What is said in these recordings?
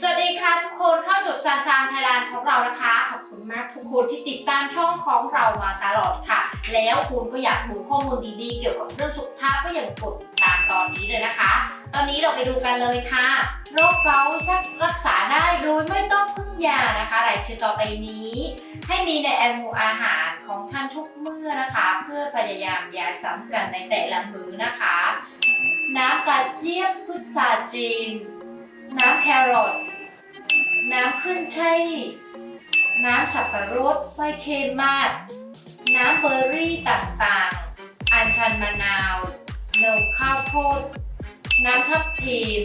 สวัสดีค่ะทุกคนเข้าสู่จานจานไทยแลนด์ของเรานะคะ ขอบคุณมากทุกคนที่ติดตามช่องของเรามาตลอดค่ะ แล้วคุณก็อยากรู้ข้อมูลดีๆ เกี่ยวกับเรื่องสุขภาพก็อย่าลืมกดติดตามตอนนี้เลยนะคะ ตอนนี้เราไปดูกันเลยค่ะโรคเกาต์รักษาได้โดยไม่ต้องพึ่งยานะคะรายชื่อต่อไปนี้ ให้มีในแอมมูอาหารของท่านทุกมื้อนะคะ เพื่อพยายามยาซ้ำกันในแต่ละมื้อนะคะ น้ำกระเจี๊ยบพุทราจีนน้ำแครอท น้ำขึ้นช่ายน้ำสับปะรดไม่เค็มมาก น้ำเบอร์รี่ต่างๆ อัญชันมะนาว นมข้าวโพด น้ำทับทิม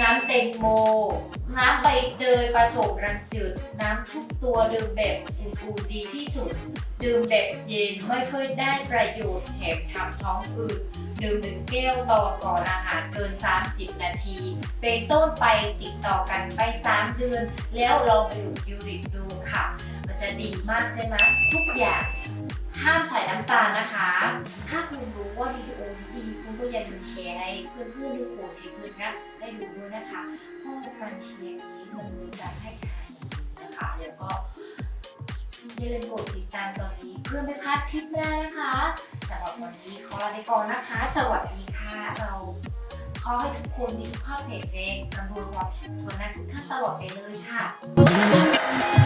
น้ำเต็งโม น้ำใบเตยผสมรังจืด น้ำทุบตัวดื่มแบบอุ่นๆดีที่ ดื่มแบบเย็นไม่ค่อยได้ประโยชน์แถมทำท้องอืดดื่มหนึ่งแก้วต่อก่อนอาหารเกิน 30 นาที เป็นต้นไปติดต่อกันไป 3 เดือน แล้วลองไปดูยูริกดูค่ะ มันจะดีมากใช่ไหมทุกอย่างห้ามใส่น้ำตาลนะคะ ถ้าคุณรู้ว่าวิดีโอนี้ดีคุณก็อย่าลืมแชร์ให้เพื่อนๆหรือโค้ชเพื่อนนะได้ดูด้วยนะคะ เพราะการแชร์นี้มันมีการให้ทานนะคะแล้วก็อย่าลืมกดติด ตามตอนนี้เพื่อไม่พลาดคลิปหน้านะคะสำหรับวันนี้ขอลาไปก่อนนะคะ สวัสดีค่ะ เราขอให้ทุกคนมีสุขภาพแข็งแรงร่ำรวยความสุขทวนหน้าทุกท่านตลอดไปเลยค่ะ